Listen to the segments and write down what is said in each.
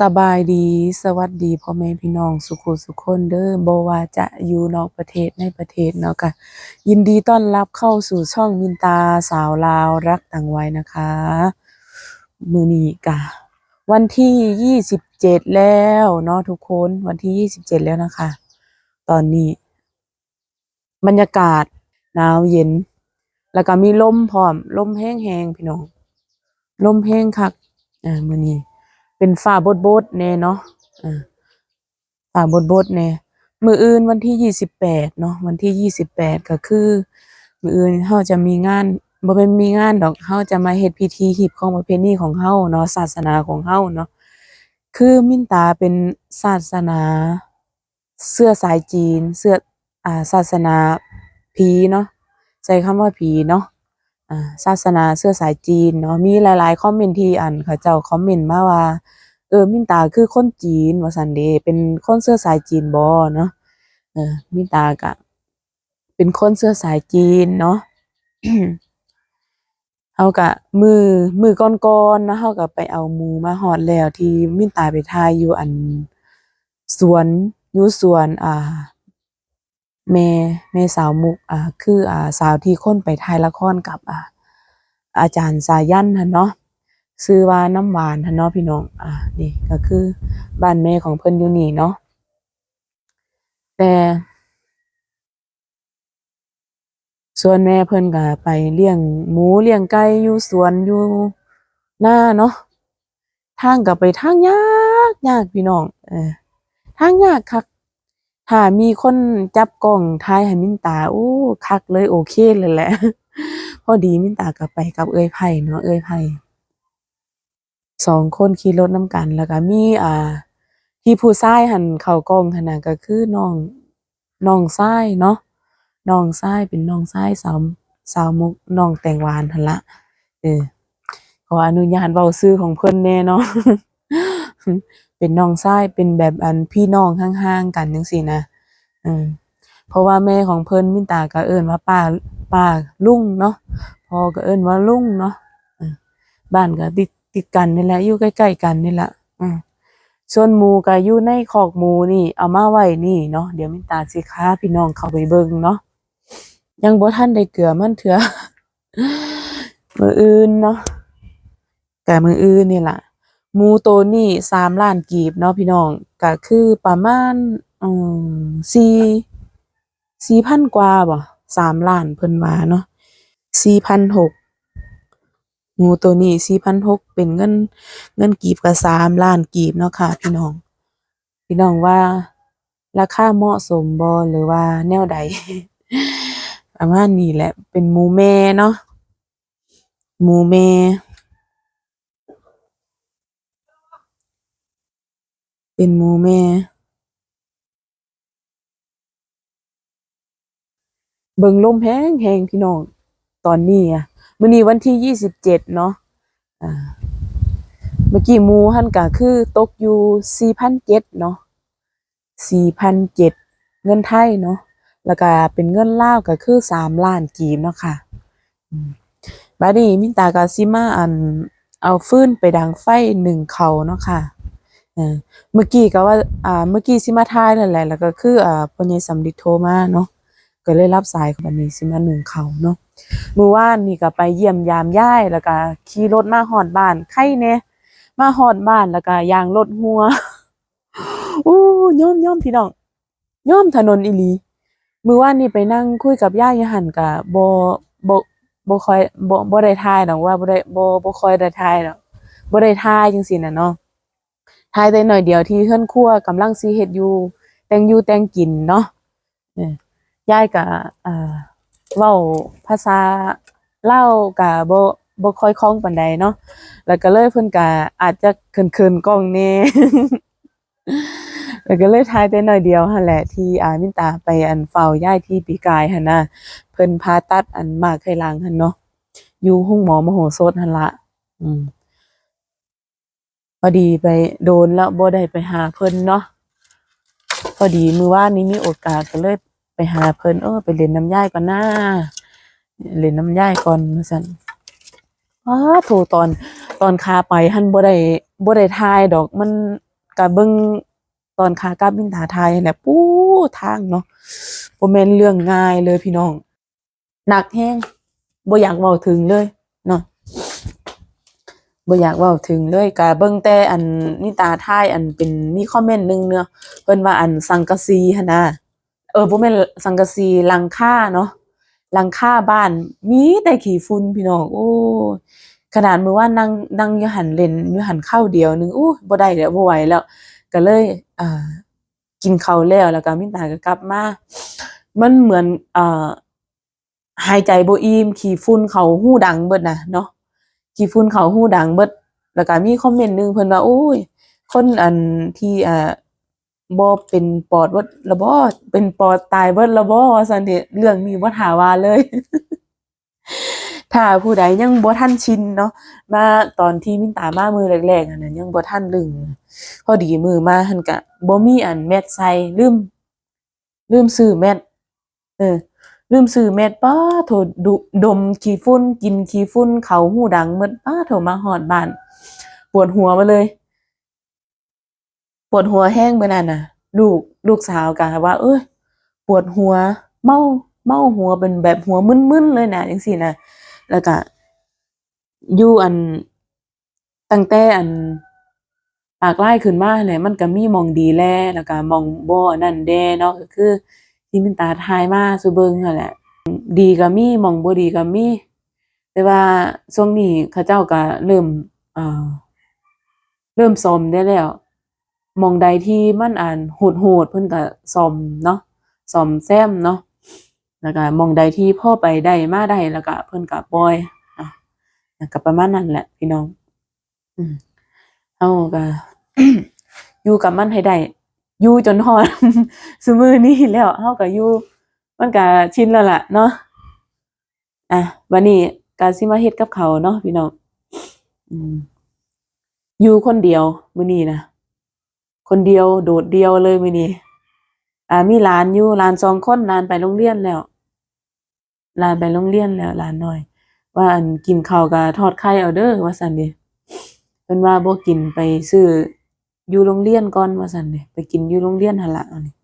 สบายดีสวัสดีพ่อแม่พี่น้องสุขุสุขคนเด้อบ่ว่าจะอยู่นอกประเทศในประเทศเนาะก็ยินดีต้อนรับเข้าสู่ช่องมินตาสาวลาวรักต่างวัยนะคะ มือนี้ก็วันที่27แล้วเนาะทุกคนวันที่27แล้วนะคะ ตอนนี้ บรรยากาศหนาวเย็น แล้วก็มีลมพร้อมลมแห้งๆพี่น้องลมแห้งคักอ่ามือนี้ เป็นฟ้าบดๆแน่เนาะอ่าฟ้าบดๆแน่มืออื่นวันที่ยี่สิบแปดเนาะวันที่ยี่สิบแปดก็คือ มืออื่นเฮาจะมีงานบ่แม่นมีงานดอกเฮาจะมาเฮ็ดพิธีฮีบของประเพณีของเฮาเนาะศาสนาของเฮาเนาะคือมินตาเป็นศาสนาเชื้อสายจีนเชื้ออ่าศาสนาผีเนาะใช้คำว่าผีเนาะ ศาสนาเชื้อสายจีนเนาะมีหลายๆคอมเมนต์ที่อันเขาเจ้าคอมเมนต์มาว่า เออมินตาคือคนจีนว่าซั่นเด้เป็นคนเชื้อสายจีนบ่เนาะเออมินตาก็เป็นคนเชื้อสายจีนเนาะเฮาก็มือมือก่อนๆนะเฮาก็ไปเอาหมูมาฮอดแล้วที่มินตาไปถ่ายอยู่อันสวนอยู่สวนอ่า แม่แม่สาวมุกอ่าคืออ่าสาวที่คนไปถ่ายละครกับอ่าอาจารย์สายันหั่นเนาะชื่อว่าน้ำหวานหั่นเนาะพี่น้องอ่านี่ก็คือบ้านแม่ของเพิ่นอยู่นี่เนาะแต่ส่วนแม่เพิ่นก็ไปเลี้ยงหมูเลี้ยงไก่อยู่สวนอยู่หน้าเนาะทางก็ไปทางยากยากพี่น้องเออทางยากคัก ถ้ามีคนจับกล้องถ่ายให้มินตาโอ้คักเลยโอเคเลยแหละ พอดีมินตาก็ไปกับเอ้ยไผ่เนาะเอ้ยไผ่สองคนขี่รถน้ำกันแล้วก็มีอ่า ที่ผู้ชายหันเข้ากล้องหันน่ะก็คือน้องน้องชายเนาะน้องชายเป็นน้องชายสาวสาวมุกน้องแตงหวานหันละเออขออนุญาตเว้าชื่อของเพิ่นแน่เนาะ เป็นน้องชายเป็นแบบอันพี่น้องห่างๆกันจังซี่นะอืมเพราะว่าแม่ของเพิ่นมินตาก็เอิ้นว่าป้าป้าลุงเนาะพ่อก็เอิ้นว่าลุงเนาะบ้านก็ติดติดกันนี่แหละอยู่ใกล้ๆกันนี่แหละอืมส่วนหมูก็อยู่ในคอกหมูนี่เอามาไว้นี่เนาะเดี๋ยวมินตาสิพาพี่น้องเข้าไปเบิ่งเนาะยังบ่ทันได้เกลือมันเถื่อมืออื่นเนาะก็มื้ออื่นนี่ล่ะ หมูตัวนี้สามล้านกีบเนาะพี่น้องก็คือประมาณอืมสี่สี่พันกว่าบ่สามล้านเพิ่นว่าเนาะสี่พันหกหมูตัวนี้สี่พันหกเป็นเงินเงินกีบก็สามล้านกีบเนาะค่ะ พี่น้อง พี่น้องว่า ราคาเหมาะสมบ่หรือว่าแนวใดประมาณนี้แหละ เป็นหมูแม่เนาะหมูแม่ เป็นหมูแม่ เบิ่งลมแฮงๆพี่น้อง ตอนนี้อะมื้อนี้วันที่ยี่สิบเจ็ดเนาะอ่าเมื่อกี้หมูหันก็คือตกอยู่สี่พันเจ็ดเนาะสี่พันเจ็ดเงินไทยเนาะแล้วก็เป็นเงินลาวก็คือสามล้านกีบเนาะค่ะบัดนี้มินตาก็สิมาอันเอาฟื้นไปดังไฟหนึ่งเขาเนาะค่ะ เมื่อกี้ก็ว่าอ่าเมื่อกี้สิมาทายนั่นแหละแล้วก็คืออ่าพ่อใหญ่สำลิดโทรมาเนาะก็เลยรับสายบัดนี้สิมาหนึ่งเขาเนาะมือวานนี่ก็ไปเยี่ยมยามย่ายแล้วก็ขี่รถมาฮอดบ้านไข่แหน่ยมาฮอดบ้านแล้วก็ยางรถหัวโอ้ย่อมย่อมพี่น้องย่อมถนนอีหลีมือว่านนี่ไปนั่งคุยกับย่ายหันก็บ่บ่บ่คอยบ่บ่ได้ทายดอกว่าบ่ได้บ่บ่คอยได้ทายดอกบ่ได้ทายจังซี่น่ะเนาะ ทายแต่หน่อยเดียวที่เฮือนครัวกำลังสิเฮ็ดอยู่แต่งอยู่แต่งกินเนาะเออยายก็อ่าเว้าภาษาเล่าก็บ่บ่ค่อยคล่องปานใดเนาะ แล้วก็เลยเพิ่นก็อาจจะเขินๆกล้องแหน่แล้วก็เลยถ่ายแต่น้อยเดียวหั่นแหละที่อามินตาไปอันเฝ้ายายที่ปีกายหั่นน่ะเพิ่นผ่าตัดอันมากไขหลังหั่นเนาะ อยู่โรงหมอมโหสถหั่นละ อืม พอดีไปโดนแล้วบ่ได้ไปหาเพิ่นเนาะพอดีมือว่านนี้มีโอกาสก็เลยไปหาเพิ่นเออไปเล่นน้ำย่ายก่อนหน้าเล่นน้ำย่ายก่อนว่าซั่นอ้าโถตอนตอนคาไปหันบ่ได้บ่ได้ทายดอกมันก็เบิ่งตอนขากลับมินตาไทยแหละปู้ทางเนาะบ่แม่นเรื่องง่ายเลยพี่น้องหนักแฮงบ่อยากเว้าถึงเลย บ่อยากเว้าถึงเลยก็เบิ่งแต่อันนิตาไทยอันเป็นมีคอมเมนต์นึงเนาะเพิ่นว่าอันสังกะสีหั่นนะเออบ่แม่นสังกะสีหลังคาเนาะหลังคาบ้านมีแต่ขี้ฝุ่นพี่น้องโอ้ขนาดมือว่านั่งนั่งอยู่หันเล่นอยู่หันข้าวเดียวหนึงอู้บ่ได้แล้วบ่ไหวแล้ว ก็เลยอ่ากินข้าวแล้วแล้วก็มินตาก็กลับมามันเหมือนอ่าหายใจบ่อิ่มขี้ฝุ่นเข้าหูดังเบิดน่ะเนาะ ขี้ฝุ่นเขาหูดังเบิดแล้วก็มีคอมเมนต์หนึงเพิ่นว่าโอ้ย คนอันที่อ่าบ่เป็นปอดเบิดละบ่เป็นปอดตายเบิดละบ่ว่าซั่นเด้เรื่องนี้บ่ท่าว่าเลย ถ้าผู้ใดยังบ่ทันชินเนาะมาตอนที่มินตามามือแรกๆอันนั้นยังบ่ทันลึงพอดีมือมาหั่นก็บ่มีอันแมสใส่ลืมลืมซื้อแมสเออ ลืมซื้อแมสป้าโถดุดมขี้ฝุ่นกินขี้ฝุ่นเขาหูดังหมดป้าโถมาฮอดบ้าน ปวดหัวมาเลย ปวดหัวแห้งเมื่อนั้นน่ะ ลูกลูกสาวก็ว่า เอ้ยปวดหัว เมาเมาหัวเป็นแบบหัวมึนๆเลยนะจังซี่นะแล้วก็อยู่อันตั้งแต่อันปากไล่ขึ้นมาเนี่ยมันก็มีมองดีแลแล้วก็มองบ่อันนั้นแดเนาะก็คือ ที่มินตาทายมาสู่เบิงนั่นแหละ ดีก็มีมองบ่ดีก็มี แต่ว่าช่วงนี้เขาเจ้าก็เริ่มเอ่อเริ่มซ่อมได้แล้วมองใดที่มันอันโหดๆเพิ่นก็ซ่อมเนาะซ่อมแซมเนาะแล้วก็มองใดที่พ่อไปได้มาได้แล้วก็เพิ่นก็ปล่อยอะก็ประมาณนั้นแหละพี่น้อง อืมเฮาก็อยู่กับมันให้ได้ อยู่จนฮอดซุมื้อนี้แล้วเฮาก็อยู่มันก็ชินแล้วล่ะเนาะอะวันนี้ก็สิมาเฮ็ดกับเขาเนาะพี่น้องอืมอยู่คนเดียวมื้อนี้นะคนเดียวโดดเดียวเลยมื้อนี้อ่ามีหลานอยู่หลานสองคนหลานไปโรงเรียนแล้วหลานไปโรงเรียนแล้วหลานน้อย ว่าอันกินข้าวก็ทอดไข่เอาเด้อว่าซั่นเด้เพิ่นว่าบ่กินไปซื้อ อยู่โรงเรียนก่อนว่าซั่นเด้ไปกินอยู่โรงเรียนหั่นละอันนี้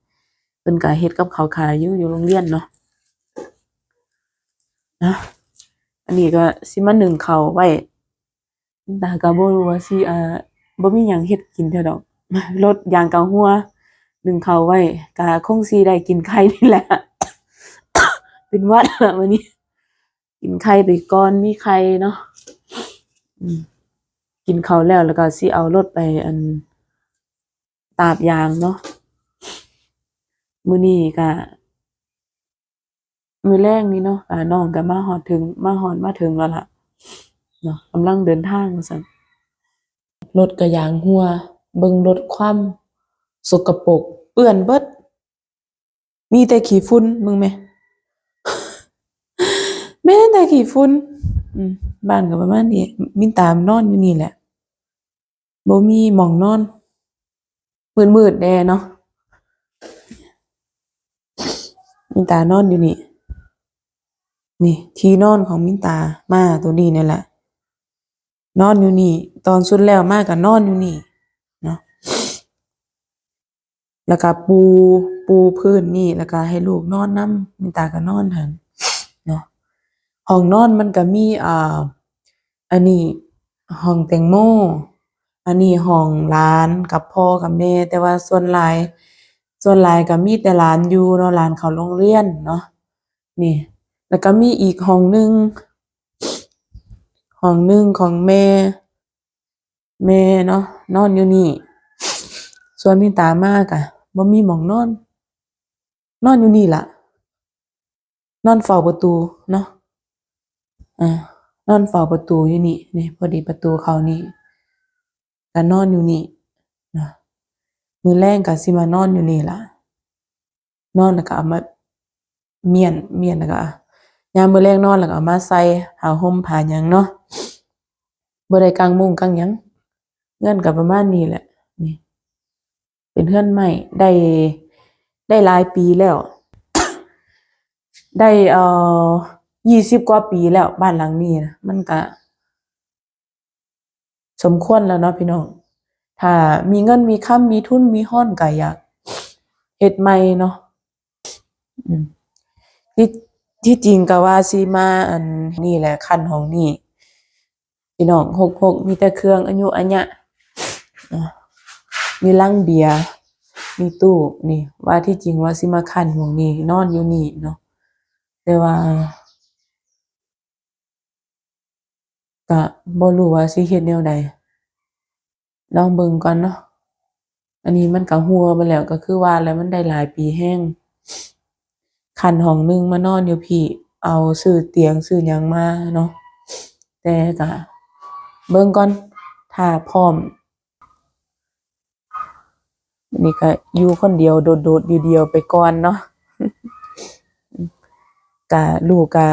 เพิ่นก็เฮ็ดกับข้าวขายอยู่อยู่โรงเรียนเนาะนะอันนี้ก็สิมานึ่งข้าวไว้ตาก็บ่รู้ว่าสิอ่าบ่มีหยังเฮ็ดกินเท่าดอกรถยางเกาหัวนึ่งข้าวไว้ก็คงสิได้กินไข่นี่แหละ เป็นวัดละมื้อนี้กินไข่ไปก่อนมีไข่เนาะกินข้าวแล้วแล้วก็สิเอารถไปอัน ตาบยางเนาะมือนี้ก็มื้อแรงนี้เนาะอ่าน้องก็มาฮอดถึง มาฮอดมาถึงแล้วล่ะเนาะกำลังเดินทางว่าซั่นรถก็ยางหัว เบิงรถความสกปรกเปื้อนเบิด มีแต่ขี้ฝุ่นมึงแม่แม่แต่ขี้ฝุ่นบ้านก็ประมาณนี้มินตามนอนอยู่นี่แหละบ่มีหมองนอน มืดๆแน่เนาะมินตานอนอยู่นี่ นี่ ที่นอนของมินตามาตัวนี้นี่แหละ นอนอยู่นี่ ตอนสุดแล้วมาก็นอนอยู่นี่เนาะแล้วก็ปูปูพื้นนี่แล้วก็ให้ลูกนอนน้ำมินตาก็นอนหันเนาะห้องนอนมันก็มีอ่าอันนี้ห้องแตงโม อันนี้ห้องหลานกับพ่อกับแม่ แต่ว่าส่วนหลาย ส่วนหลายก็มีแต่หลานอยู่เนาะหลานเขาโรงเรียนเนาะนี่ แล้วก็มีอีกห้องหนึ่งห้องหนึ่งของแม่ แม่เนาะนอนอยู่นี่ ส่วนมีตามากอะบ่มีหมองนอน นอนอยู่นี่ล่ะ นอนเฝ้าประตูเนาะอ่านอนเฝ้าประตูอยู่นี่นี่พอดีประตูเขานี่ ก็นอนอยู่นี่นะมือแลงก็สิมานอนอยู่นี่ล่ะ นอนแล้วก็เอามาเมียนเมียนแล้วก็ยามมือแลงนอนแล้วก็เอามาใส่ผ้าห่มผ้าหยังเนาะบ่ได้กางมุ้งกางหยังเงินก็ประมาณนี้แหละ นี่ เป็นเรือนใหม่ได้ได้หลายปีแล้ว ได้เอ่อยี่สิบกว่าปีแล้วบ้านหลังนี้นะมันก็ สมควรแล้วเนาะพี่น้อง ถ้ามีเงินมีค่ำมีทุนมีห้อนก็อยากเฮ็ดใหม่เนาะที่ที่จริงก็ว่าสิมาอันนี่แหละคันของนี่พี่น้อง66มีแต่เครื่องอายุอัญญะมีลังเบียร์มีตู้นี่ ว่าที่จริงว่าสิมาคันของนี่นอนอยู่นี่เนาะแต่ว่า ก็บ่รู้ว่าสิเฮ็ดแนวใดลองเบิ่งก่อนเนาะอันนี้มันก็หัวมาแล้วก็คือว่าแล้วมันได้หลายปีแรงคันห้องหนึงมานอนอยู่พี่ เอาซื้อเตียงซื้อหยังมาเนาะแต่ก็เบิ่งก่อนถ้าพร้อมนนี้ก็อยู่คนเดียวโดดๆเดียวๆไปก่อนเนาะก็ลูกก็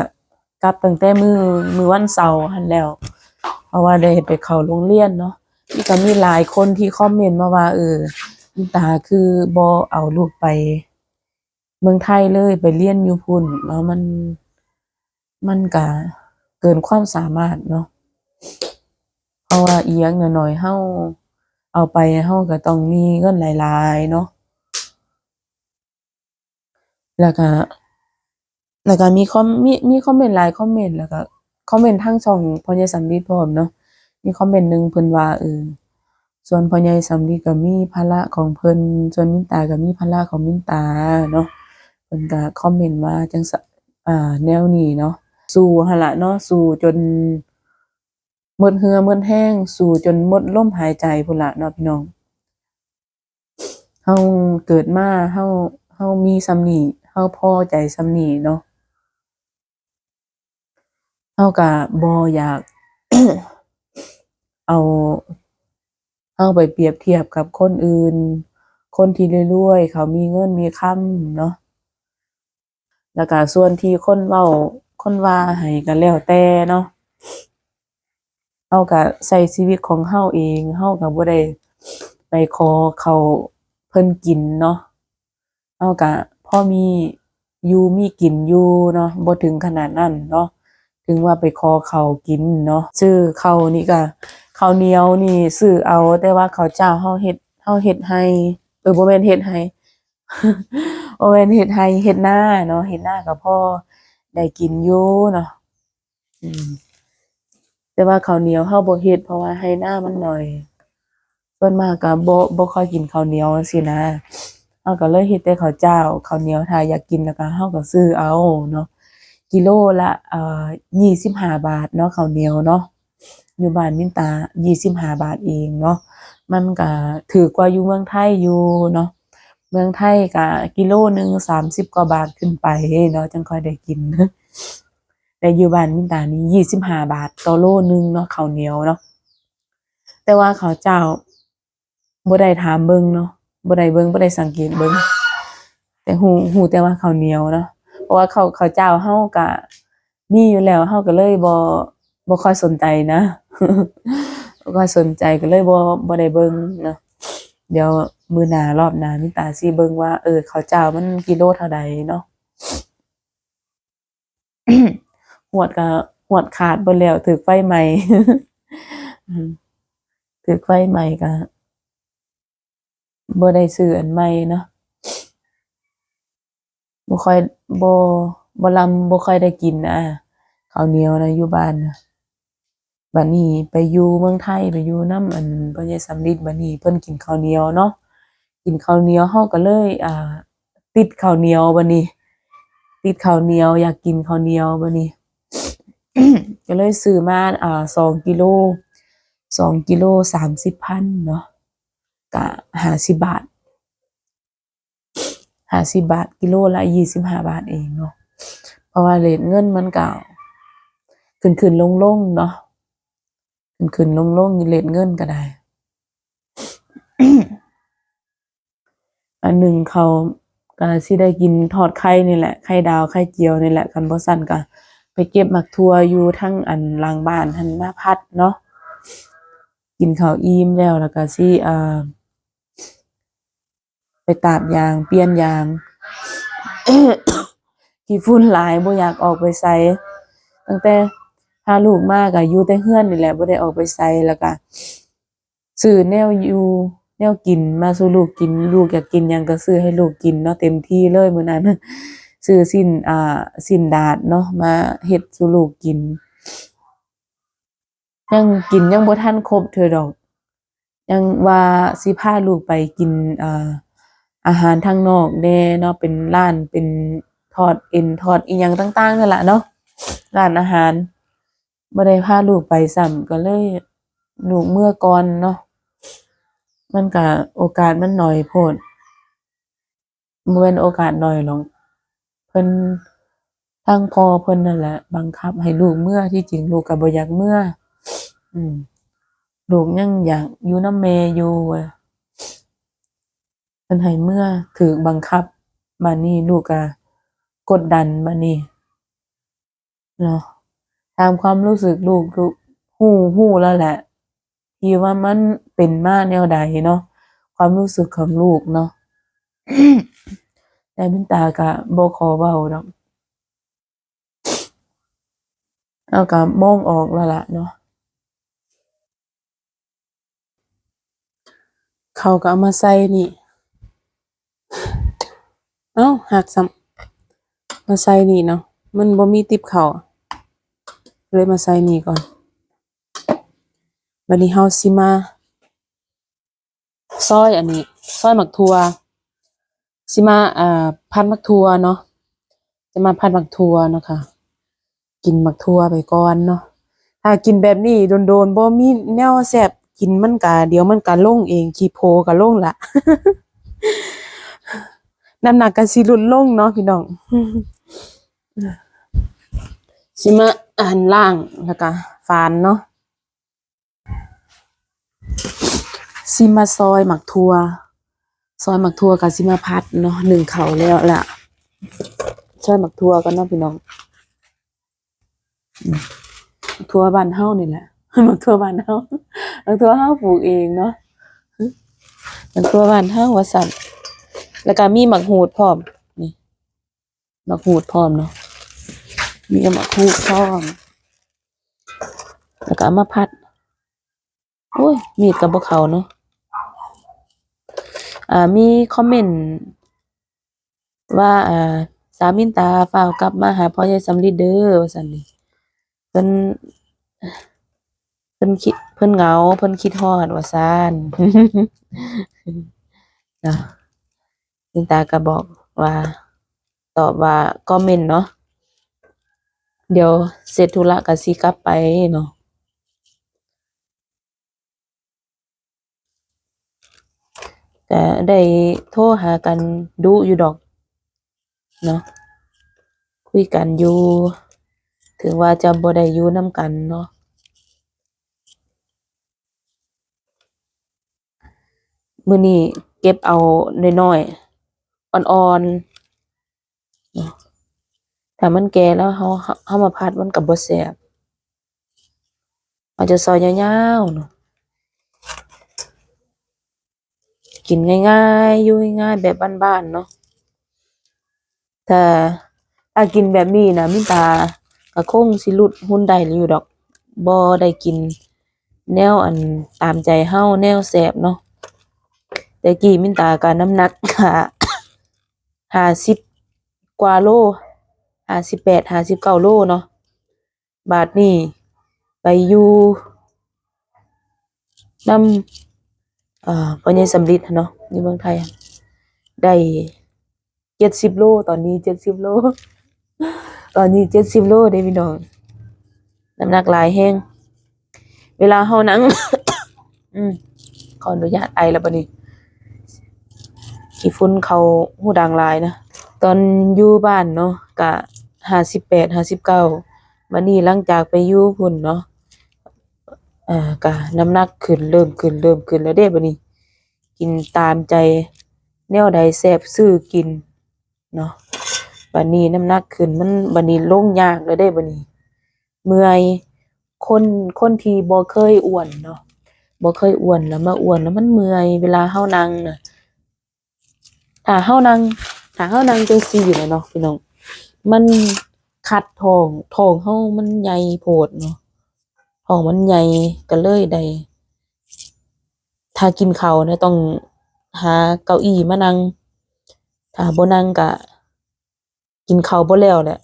ลับตั้งแต่มือมือวันเสาร์หันแล้ว เพราะว่าได้ไปเข้าโรงเรียนเนาะนี่ก็มีหลายคนที่คอมเมนต์มาว่าเออตาคือบ่เอาลูกไป เมืองไทยเลยไปเรียนอยู่พุ่นเนาะมันมันก็เกินความสามารถเนาะเพราะว่าเอียังน้อยๆเฮาเอาไปเฮาก็ต้องมีเงินหลายๆเนาะแล้วก็ แล้วก็มีคอมมีมีคอมเมนต์หลายคอมเมนต์แล้วก็คอมเมนต์ทางช่องพอใหญ่สำลีพร้อมเนาะมีคอมเมนต์หนึ่งเพิ่นว่าเออส่วนพอใหญ่สำลีก็มีภาระของเพิ่นส่วนมินตาก็มีภาระของมินตาเนาะเพิ่นก็คอมเมนต์มาจังอ่าแนวนี้เนาะสู้หั่นล่ะเนาะสู้จนหมดเหือหมดแรงสู้จนหมดลมหายใจพุ่นล่ะเนาะพี่น้องเฮาเกิดมาเฮาเฮามีส่ำนีเฮาพอใจส่ำนีเนาะ เฮาก็บ่อยาก เอาเฮาไปเปรียบเทียบกับคนอื่น คนที่รวยๆเขามีเงินมีค่ำเนาะแล้วก็ส่วนที่คนเว้าคนว่าให้ก็แล้วแต่เนาะเฮาก็ใช้ชีวิตของเฮาเองเฮาก็บ่ได้ไปขอเขาเพิ่นกินเนาะเฮาก็พอมีอยู่มีกินอยู่เนาะบ่ถึงขนาดนั้นเนาะ ถึงว่าไปขอเขากินเนาะซื้อเขานี่ก็ข้าวเหนียวนี่ซื้อเอาแต่ว่าเขาเจ้าเฮาเฮ็ดเฮาเฮ็ดให้เออบ่แม่นเฮ็ดให้บ่แม่นเฮ็ดให้เฮ็ดหน้าเนาะเฮ็ดหน้าก็พอได้กินอยู่เนาะอืมแต่ว่าข้าวเหนียวเฮาบ่เฮ็ดเพราะว่าให้หน้ามันหน้อยส่วนมากก็บ่บ่ค่อยกินข้าวเหนียวจังซี้นะเฮาก็เลยเฮ็ดแต่ข้าวเจ้าข้าวเหนียวถ้าอยากกินแล้วก็เฮาก็ซื้อเอาเนาะ กิโลละเอ่อ25บาทเนาะข้าวเหนียวเนาะอยู่บ้านมินตา25บาทเองเนาะมันก็ถูกกว่าอยู่เมืองไทยอยู่เนาะเมืองไทยก็กิโลหนึ่ง30กว่าบาทขึ้นไปเนาะจังค่อยได้กินแต่อยู่บ้านมินตานี่25บาทต่อโลหนึ่งเนาะข้าวเหนียวเนาะแต่ว่าเขาเจ้าบ่ได้ถามเบิ่งเนาะบ่ได้เบิ่งบ่ได้สังเกตเบิ่งแต่ฮู้ฮู้แต่ว่าข้าวเหนียวเนาะ เพราะว่าเขาวข้าเจ้าเฮาก็มีอยู่แล้วเฮาก็เลยบ่บ่ค่อยสนใจนะบ่ค่อยสนใจก็เลยบ่บ่ได้เบิ่งเนาะเดี๋ยวมือหน้ารอบหน้ามิตาสิเบิ่งว่าเออเขาเจ้ามันกิโลเท่าใดเนาะฮวดก็ฮวดขาดบิดแล้วถูกไฟไหม้อืมถูกไฟไหม้ก็บ่ได้ซื้ออันใหม่เนาะ บ่ค่อยบ่บ่ลำบ่ค่อยได้กินนะข้าวเหนียวนะอยู่บ้านนะบัดนี้ไปอยู่เมืองไทยไปอยู่นำอันพ่อใหญ่สำริดบัดนี้เพิ่นกินข้าวเหนียวเนาะกินข้าวเหนียวเฮาก็เลย อ่า ติดข้าวเหนียวบัดนี้ ติดข้าวเหนียวอยากกินข้าวเหนียวบัดนี้ก็เลยซื้อมาอ่า2กิโล2กิโล30,000เนาะก็50บาท 50บาทกิโลละ25บห้าบาทเองเนาะเพราะว่าเรตเงินมันเก็ขึ้นๆลงๆเนาะขึ้นๆลงๆอยู่เรตเงินก็ได้อันหนึ่งเขาก็สิได้กินทอดไข่นี่แหละไข่ดาวไข่เจียวนี่แหละคันบ่ซั้นก็ไปเก็บหมักถั่วอยู่ทางอันหลังบ้านหั้นมาผัดเนาะกินข้าวอิ่มแล้วแล้วก็สิอ่า ไปตาดยาง เปลี่ยนยางขี้ฝุ่นหลายบ่อยากออกไปไสตั้งแต่พาลูกมาก็อยู่แต่เรือนนี่แหละบ่ได้ออกไปไสแล้วก็ซื้อแนวอยู่แนวกินมาสู่ลูกกิน ลูกอยากกินยังก็ซื้อให้ลูกกินเนาะเต็มที่เลยมื้อนั้นซื้อสิ้นอ่าสิ้นดาดเนาะมาเฮ็ดสู่ลูกกิน ยังกินยังบ่ทันครบเทื่อดอก ยังว่าสิพาลูกไปกินอ่า อาหารทางนอกแน่เนาะเป็นร้านเป็นทอดเอ็นทอดอีหยังต่างๆนั่นล่ะเนาะร้านอาหารบ่ได้พาลูกไปซ้ำก็เลยลูกเมื่อก่อนเนาะมันก็โอกาสมันหน้อยโพดบ่แม่นโอกาสหน้อยหรอกเพิ่นทางพ่อเพิ่นนั่นแหละ บังคับให้ลูกเมื่อที่จริงลูกก็บ่อยากเมื่อ อืมลูกยังอยากอยู่นำแม่อยู่อะ เพิ่นให้เมื่อถูกบังคับบัดนี้ลูกก็กดดันบัดนี้เนาะตามความรู้สึกลูกลูกฮู้ฮู้แล้วแหละที่ว่ามันเป็นมาแนวใดเนาะความรู้สึกของลูกเนาะแต่มินตาก็บ่ขอเว้าดอกเอาก็มองออกแล้วล่ะเนาะเขาก็เอามาใส่นี่ เอ้าหักซ้ำมาใส่นี่เนาะมันบ่มีติบเขาวเลยมาใส่นี่ก่อนบัดนี้เฮาสิมาซอยอันนี้ซอยหมักทัวสิมาอ่าพันหมักทัวเนาะจะมาพันหมักทัวเนาะค่ะ กินหมักทัวไปก่อนเนาะถ้ากินแบบนี้โดนๆบ่มีแนวแซ่บกินมันก็เดี๋ยวมันก็ลงเองขี้โพก็ลงละ น้ำหนักก็สิลดลงเนาะพี่น้องสิมาอ่านล่างแล้วก็ฟานเนาะสิมาซอยหมักทัวซอยหมักทัวกับสิมาพัดเนาะหนึ่งเขาแล้วล่ะซอยหมักทัวกันเนาะพี่น้องทัวบ้านเฮานี่แหละหมักทัวบ้านเฮาหมักทัวเฮาปลูกเองเนาะหมักทัวบ้านเฮาวสัน แล้วก็มีหมักหูดพร้อมนี่หมักหูดพร้อมเนาะมีหมักหูดพร้อม แล้วก็มาพัดโอ้ยมีดกับบ่เขาเนาะอ่ามีคอมเมนต์ว่าอ่าสามินตาฝากกลับมาหาพ่อใหญ่สำลีเด้อว่าซันนี่เพิ่นเพิ่นคิดเพิ่นเหงาเพิ่นคิดฮอดว่าซันนะ นตาก็บอกว่า ตอบว่าคอมเมนต์เนาะเดี๋ยวเสร็จธุระก็สิกลับไปเนาะก็ได้โทรหากันดุอยู่ดอกเนาะคุยกันอยู่ ถึงว่าจะบ่ได้อยู่น้ำกันเนาะมื้อนี้เก็บเอาน้อยๆ อ่อนๆเนถ้ามันแก่แล้วเฮาเฮามาผัดมันก็บ่แซ่บอาจะซอยยาวๆเนาะกินง่ายๆ อยู่ง่ายๆแบบบ้านๆเนาะถ้าถ้ากินแบบนี้นะมินตาก็คงสิลุดหุ่นไดอยู่ดอกบ่ได้กิน แนวอันตามใจเฮาแนวแซ่บเนาะแต่กี้มินตาก็น้ำหนักค่ะ ก็50กว่าโล58 59โลเนาะบาดนี้ไปอยู่นำอ่าพ่อใหญ่สำลิดหั้นเนาะอยู่เมืองไทย ได้เจ็ดสิบโล ตอนนี้เจ็ดสิบโล ตอนนี้เจ็ดสิบโลเด้พี่น้องน้ำหนักหลายแห้ง เวลาเฮานั่ง อืมขออนุญาตไอแล้วบัดนี้ ขี้ฝุ่นเขาหูดังลายนะ ตอนอยู่บ้านเนาะก็58 59วันนี้หลังจากไปอยู่พุ่นเนาะอ่าก็น้ำหนักขึ้นเริ่มขึ้นเริ่มขึ้นแล้วเด้บัดนี้ กินตามใจ แนวใดแซบซื้อกินเนาะบัดนี้น้ำหนักขึ้นมันบัดนี้ลงยากแล้วเด้บัดนี้ เมื่อยคนคนที่บ่เคยอ้วนเนาะบ่เคยอ้วนแล้วมาอ้วนแล้วมันเมื่อยเวลาเฮานั่งน่ะ ถ้าเฮานั่งถ้าเฮานั่งจังซี่น่ะเนาะพี่น้องมันคัดท้องท้องเฮามันใหญ่โพดเนาะท้องมันใหญ่ก็เลยได้ถ้ากินข้าวเนี่ยต้องหาเก้าอี้มานั่งถ้าบ่นั่งก็กินข้าวบ่แล้วแหละ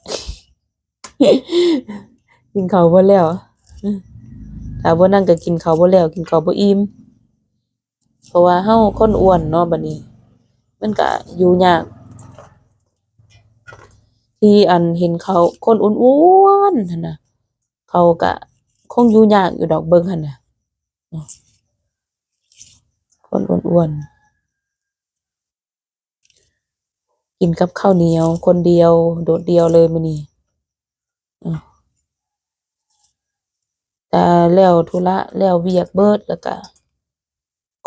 กินข้าวบ่แล้วถ้าบ่นั่งก็กินข้าวบ่แล้ว กินข้าวบ่อิ่มเพราะว่าเฮาคนอ้วนเนาะบัดนี้ มันก็อยู่ยาก ที่อันเห็นเขาคนอ้วนๆหั่นนะเขาก็คงอยู่ยากอยู่ดอกเบิ่งหันนะเนาะคนอ้วนๆกินกับข้าวเหนียว คนเดียว โดดเดียวเลยมื้อนี้อือแต่แล้วธุระแล้วเวียกเบิดแล้วก็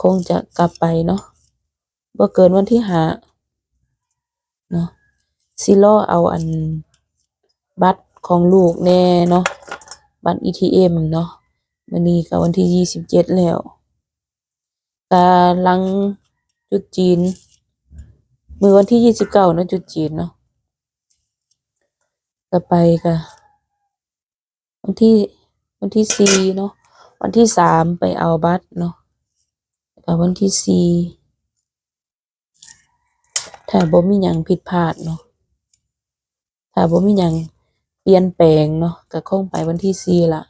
คงจะกลับไปเนาะ บ่เกินวันที่ห้าเนาะสิรอเอาอันบัตรของลูกแน่เนาะบัตร ATM เนาะมื้อนี้ก็วันที่ยี่สิบเจ็ดแล้วก็หลังตรุษจีน มือวันที่ยี่สิบเก้าเนาะตรุษจีนเนาะก็ไปก็วันที่วันที่สี่เนาะวันที่สามไปเอาบัตรเนาะแล้วก็วันที่สี่ ถ้าบ่มีหยังผิดพลาดเนาะ ถ้าบ่มีหยังเปลี่ยนแปลงเนาะก็คงไปวันที่สี่ละ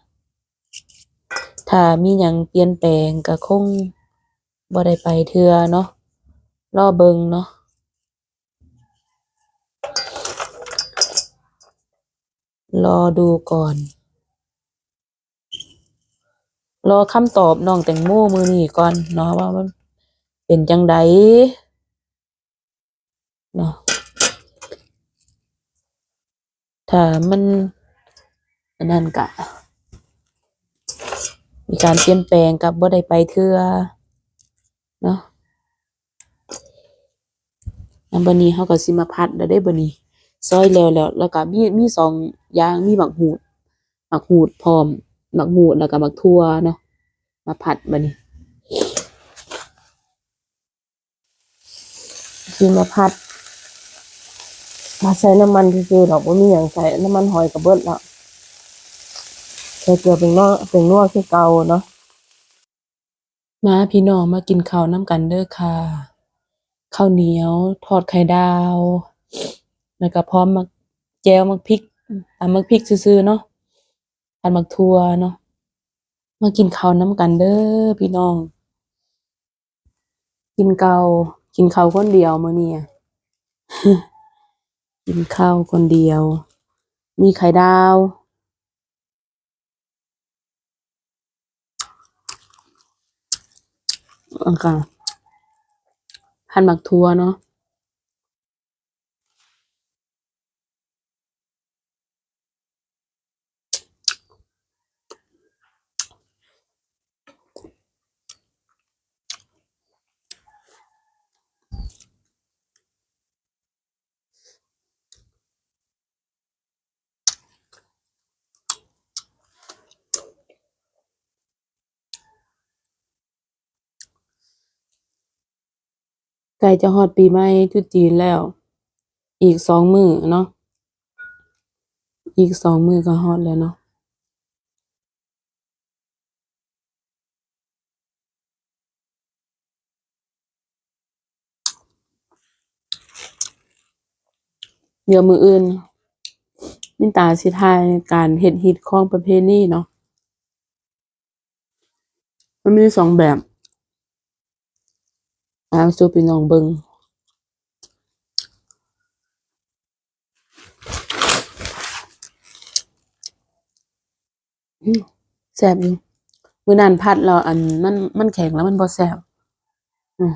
ถ้ามีหยังเปลี่ยนแปลงก็คงบ่ได้ไปเทื่อเนาะ รอเบิ่งเนาะรอดูก่อน รอคำตอบน้องแตงโมมือนี้ก่อนเนาะว่ามันเป็นจังใด เนาะถ้ามันอันนั้นก็มีการเปลี่ยนแปลงก็บ่ได้ไปเทื่อเนาะอันบัดนี้เราก็สิมาผัดแล้วเด้บัดนี้ซอยแล้วแล้วแล้วก็มีมีสองอย่างมีบักหูดบักหูดพร้อมบักหูดแล้วก็บักทั่วเนาะมาผัดบัดนี้สิมาผัด มาใส่น้ำมันซื่อๆดอกบ่มีหยังใส่น้ำมันหอยก็เบิดล้วใส่เกลือเป็นนัวเป็นนัวคือเก่าเนาะมาพี่น้องมากินข้าวนํกันเด้อค่ะข้าวเหนียวทอดไข่ดาว แล้วก็พร้อมมักแจวมักพริกตำมักพริกซื่อๆเนาะผัดมักทัวเนาะมากินข้าวน้ำกันเด้อพี่น้อง กินเก่ากินข้าวคนเดียวมื้อนี้อะ กินข้าวคนเดียว มีไข่ดาวแล้วก็ผัดมักทัวเนาะ ล้จะฮอดปีใหม่ตรุษจีนแล้ว อีกสองมือเนาะอีกสองมือก็ฮอดแล้วเนาะเดี๋ยวมืออื่น มินตาสิถ่ายการเฮ็ดเฮ็ดของประเพณีเนาะมันมีสองแบบ อ่าสู่พี่น้องเบิ่งแซบอยู่มือนั้นผัดแล้วอันมันมันแข็งแล้วมันบ่แซบอือ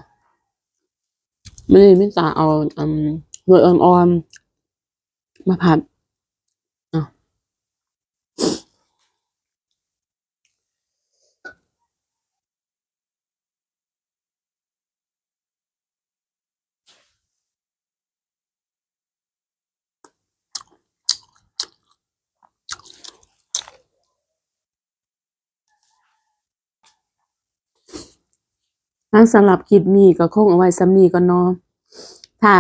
มื้อนี้มินตาเอาอืมหน่วยอ่อนๆมาผัด อ้าว งั้นสำหรับคลิปนี้ก็คงเอาไว้ส่ำนี้ก่อนเนาะถ้า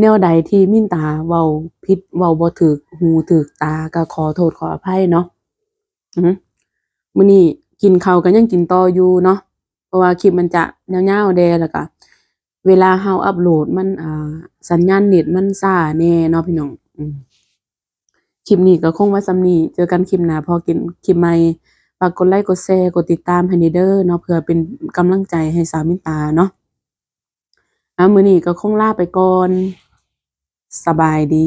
แนวใดที่มินตาเว้าผิดเว้าบ่ถูกหูถูกตาก็ขอโทษขออภัยเนาะอือฮึมื้อนี้กินข้าวก็ยังกินต่ออยู่เนาะเพราะว่าคลิปมันจะยาวๆแดแล้วก็เวลาเฮาอัปโหลดมันอ่าสัญญาณเน็ตมันช้าแน่เนาะพี่น้องอืมคลิปนี้ก็คงไว้ส่ำนี้เจอกันคลิปหน้าพอกินคลิปใหม่ ฝากกดไลค์กดแชร์กดติดตามให้น่เด้อเนาะเพื่อเป็นกำลังใจให้สาวมินตาเนาะอ่ามือนี้ก็คงลาไปก่อน สบายดี